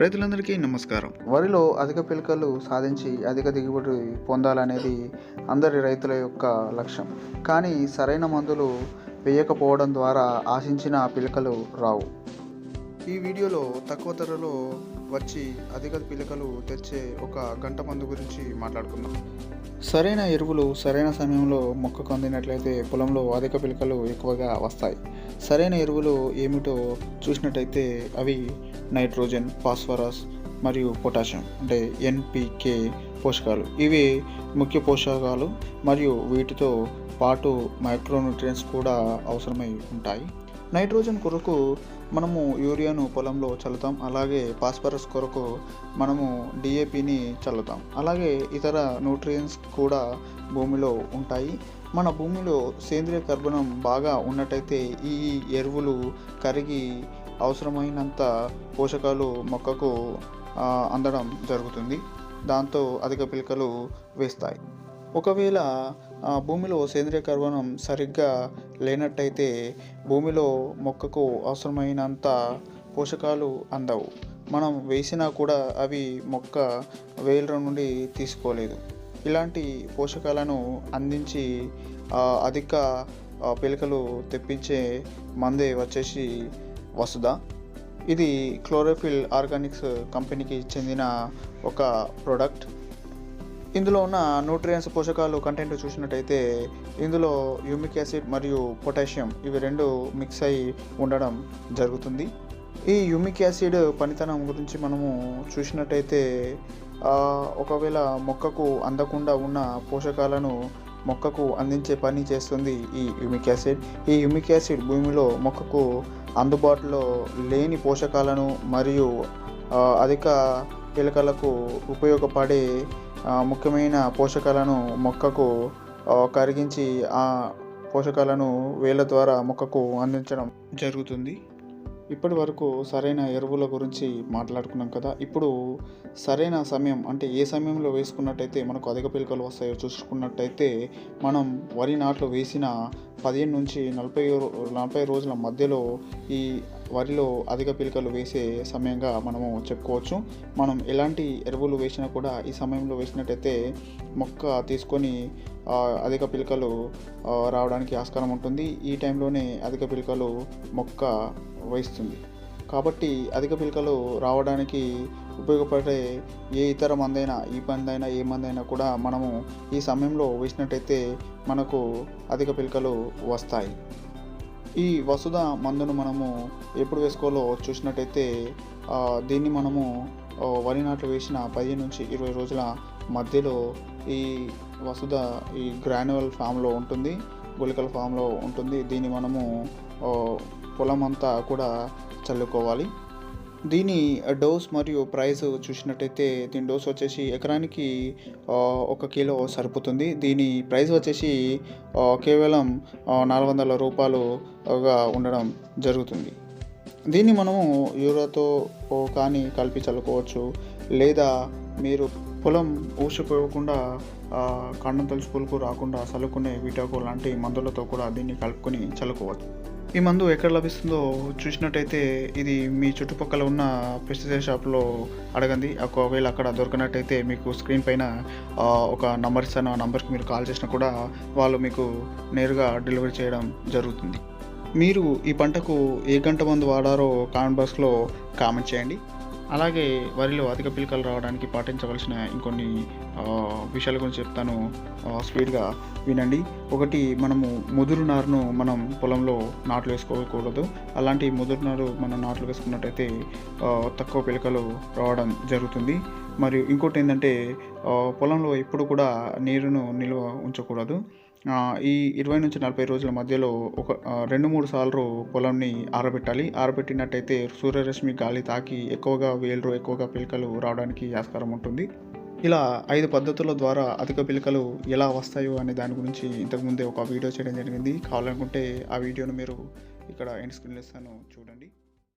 రైతులందరికీ నమస్కారం. వరిలో అధిక పిలకలు సాధించి అధిక దిగుబడి పొందాలనేది అందరి రైతుల యొక్క లక్ష్యం. కానీ సరైన మందులు వేయకపోవడం ద్వారా ఆశించిన పిలకలు రావు. ఈ వీడియోలో తక్కువ ధరలో వచ్చి అధిక పిలకలు తెచ్చే ఒక గంట మందు గురించి మాట్లాడుకుందాం. సరైన ఎరువులు సరైన సమయంలో మొక్కకు అందినట్లయితే పొలంలో అధిక పిలకలు ఎక్కువగా వస్తాయి. సరైన ఎరువులు ఏమిటో చూసినట్టయితే అవి నైట్రోజన్ ఫాస్ఫరస్ మరియు పొటాషియం అంటే ఎన్పికే పోషకాలు. ఇవి ముఖ్య పోషకాలు మరియు వీటితో పాటు మైక్రోన్యూట్రియన్స్ కూడా అవసరమై ఉంటాయి. నైట్రోజన్ కొరకు మనము యూరియాను పొలంలో చల్లుతాం. అలాగే ఫాస్ఫరస్ కొరకు మనము డిఏపిని చల్లుతాం. అలాగే ఇతర న్యూట్రియన్స్ కూడా భూమిలో ఉంటాయి. మన భూమిలో సేంద్రియ కర్బనం బాగా ఉన్నట్టయితే ఈ ఎరువులు కరిగి అవసరమైనంత పోషకాలు మొక్కకు అందడం జరుగుతుంది. దాంతో అధిక పిలకలు వేస్తాయి. ఒకవేళ భూమిలో సేంద్రియ కర్బనం సరిగ్గా లేనట్టయితే భూమిలో మొక్కకు అవసరమైనంత పోషకాలు అందవు. మనం వేసినా కూడా అవి మొక్క వేల నుండి తీసుకోలేదు. ఇలాంటి పోషకాలను అందించి అధిక పిలకలు తెప్పించే మందే వచ్చేసి వసుధ ఇది క్లోరోఫిల్ ఆర్గానిక్స్ కంపెనీకి చెందిన ఒక ప్రోడక్ట్ ఇందులో ఉన్న న్యూట్రియన్స్ పోషకాలు కంటెంట్ చూసినట్టయితే ఇందులో యూమిక్ యాసిడ్ మరియు పొటాషియం ఇవి రెండు మిక్స్ అయి ఉండడం జరుగుతుంది. ఈ యూమిక్ యాసిడ్ పనితనం గురించి మనము చూసినట్టయితే ఒకవేళ మొక్కకు అందకుండా ఉన్న పోషకాలను మొక్కకు అందించే పని చేస్తుంది ఈ యూమిక్ యాసిడ్ ఈ యూమిక్ యాసిడ్ భూమిలో మొక్కకు అందుబాటులో లేని పోషకాలను మరియు అధిక పిలకలకు ఉపయోగపడే ముఖ్యమైన పోషకాలను మొక్కకు కరిగించి ఆ పోషకాలను వేళ్ళ ద్వారా మొక్కకు అందించడం జరుగుతుంది. ఇప్పటి వరకు సరైన ఎరువుల గురించి మాట్లాడుకున్నాం కదా. ఇప్పుడు సరైన సమయం అంటే ఏ సమయంలో వేసుకున్నట్టయితే మనకు అధిక పిలకలు వస్తాయో చూసుకున్నట్టయితే మనం వరి నాట్లు వేసిన పదిహేను నుంచి నలభై నలభై రోజుల మధ్యలో ఈ వరిలో అధిక పిలకలు వేసే సమయంగా మనము చెప్పుకోవచ్చు. మనం ఎలాంటి ఎరువులు వేసినా కూడా ఈ సమయంలో వేసినట్టయితే మొక్క తీసుకొని అధిక పిలకలు రావడానికి ఆస్కారం ఉంటుంది. ఈ టైంలోనే అధిక పిలకలు మొక్క వేస్తుంది. కాబట్టి అధిక పిలకలు రావడానికి ఉపయోగపడే ఏ ఇతర మందైనా ఈ మందైనా ఏ మందైనా కూడా మనము ఈ సమయంలో వేసినట్టయితే మనకు అధిక పిలకలు వస్తాయి. ఈ వసుధ మందును మనము ఎప్పుడు వేసుకోవాలో చూసినట్టయితే దీన్ని మనము వరి నాట్లు వేసిన పదిహేను నుంచి ఇరవై రోజుల మధ్యలో ఈ వసుధ ఈ గ్రాన్యువల్ ఫామ్లో ఉంటుంది గుళికల ఫామ్లో ఉంటుంది. దీన్ని మనము పొలం అంతా కూడా చల్లుకోవాలి. దీని డోస్ మరియు ప్రైస్ చూసినట్టయితే దీని డోస్ వచ్చేసి ఎకరానికి ఒక కిలో సరిపోతుంది. దీని ప్రైస్ వచ్చేసి కేవలం నాలుగు వందల రూపాయలుగా ఉండడం జరుగుతుంది. దీన్ని మనము యూరియాతో కానీ కలిపి చల్లుకోవచ్చు. లేదా మీరు పొలం ఊసిపోకుండా ఆ, కాండం రాకుండా చల్లుకునే వీటాకు లాంటి మందులతో కూడా దీన్ని కలుపుకొని చల్లుకోవచ్చు. ఈ మందు ఎక్కడ లభిస్తుందో చూసినట్టయితే ఇది మీ చుట్టుపక్కల ఉన్న పెస్టిసైడ్ షాప్లో అడగండి. ఒకవేళ అక్కడ దొరకనట్టయితే మీకు స్క్రీన్ పైన ఒక నంబర్ ఇస్తాను ఆ నంబర్కి మీరు కాల్ చేసినా కూడా వాళ్ళు మీకు నేరుగా డెలివరీ చేయడం జరుగుతుంది. మీరు ఈ పంటకు ఏ గంట మందు వాడారో కామెంట్ బాక్స్లో కామెంట్ చేయండి. అలాగే వరిలో అధిక పిలకలు రావడానికి పాటించవలసిన ఇంకొన్ని విషయాల గురించి చెప్తాను స్పీడ్గా వినండి. ఒకటి మనము ముదురు నారును మనం పొలంలో నాట్లు వేసుకోకూడదు. అలాంటి ముదురు నారు మనం నాట్లు వేసుకున్నట్టయితే తక్కువ పిలకలు రావడం జరుగుతుంది. మరియు ఇంకోటి ఏంటంటే పొలంలో ఎప్పుడు కూడా నీరును నిల్వ ఉంచకూడదు. ఈ ఇరవై నుంచి నలభై రోజుల మధ్యలో ఒక రెండు మూడు సార్లు పొలంని ఆరబెట్టాలి. ఆరబెట్టినట్టయితే సూర్యరశ్మి గాలి తాకి ఎక్కువగా వేలు ఎక్కువగా పిలకలు రావడానికి ఆస్కారం ఉంటుంది. ఇలా ఐదు పద్ధతుల ద్వారా అధిక పిలకలు ఎలా వస్తాయో అనే దాని గురించి ఇంతకుముందే ఒక వీడియో చేయడం జరిగింది. కావాలనుకుంటే ఆ వీడియోను మీరు ఇక్కడ ఎండ్ స్క్రీన్ ఇస్తాను. చూడండి.